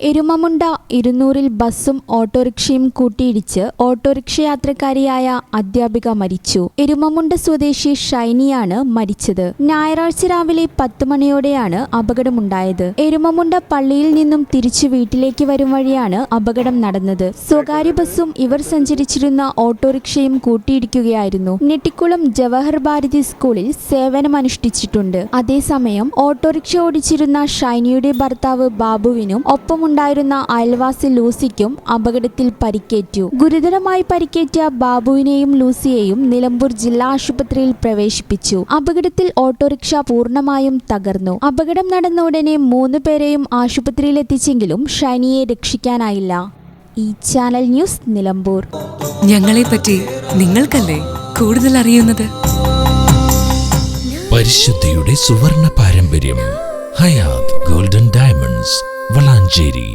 എരുമമുണ്ട ഇരുന്നൂറിൽ ബസ്സും ഓട്ടോറിക്ഷയും കൂട്ടിയിടിച്ച് ഓട്ടോറിക്ഷ യാത്രക്കാരിയായ അധ്യാപിക മരിച്ചു. എരുമമുണ്ട സ്വദേശി ഷൈനിയാണ് മരിച്ചത്. ഞായറാഴ്ച രാവിലെ പത്ത് മണിയോടെയാണ് അപകടമുണ്ടായത്. എരുമമുണ്ട പള്ളിയിൽ നിന്നും തിരിച്ചു വീട്ടിലേക്ക് വരും വഴിയാണ് അപകടം നടന്നത്. സ്വകാര്യ ബസ്സും ഇവർ സഞ്ചരിച്ചിരുന്ന ഓട്ടോറിക്ഷയും കൂട്ടിയിടിക്കുകയായിരുന്നു. നെട്ടിക്കുളം ജവഹർ ഭാരതി സ്കൂളിൽ സേവനമനുഷ്ഠിച്ചിട്ടുണ്ട്. അതേസമയം ഓട്ടോറിക്ഷ ഓടിച്ചിരുന്ന ഷൈനിയുടെ ഭർത്താവ് ബാബുവിനും ഒപ്പമുണ്ടായിരുന്ന അയൽവാസി ലൂസിക്കും അപകടത്തിൽ പരിക്കേറ്റു. ഗുരുതരമായി പരിക്കേറ്റ ബാബുവിനെയും ലൂസിയെയും നിലമ്പൂർ ജില്ലാ ആശുപത്രിയിൽ പ്രവേശിപ്പിച്ചു. അപകടത്തിൽ ഓട്ടോറിക്ഷ പൂർണമായും തകർന്നു. അപകടം നടന്ന ഉടനെ മൂന്ന് പേരെയും ആശുപത്രിയിലെത്തിച്ചെങ്കിലും ഷൈനിയെ രക്ഷിക്കാനായില്ല. ഈ ചാനൽ ന്യൂസ് നിലമ്പൂർ. ഞങ്ങളെ പറ്റി നിങ്ങൾക്കല്ലേ കൂടുതൽ അറിയുന്നത്? പരിശുദ്ധിയുടെ സുവർണ പാരമ്പര്യം ഹയാത് ഗോൾഡൻ ഡയമണ്ട്സ് വളാഞ്ചേരി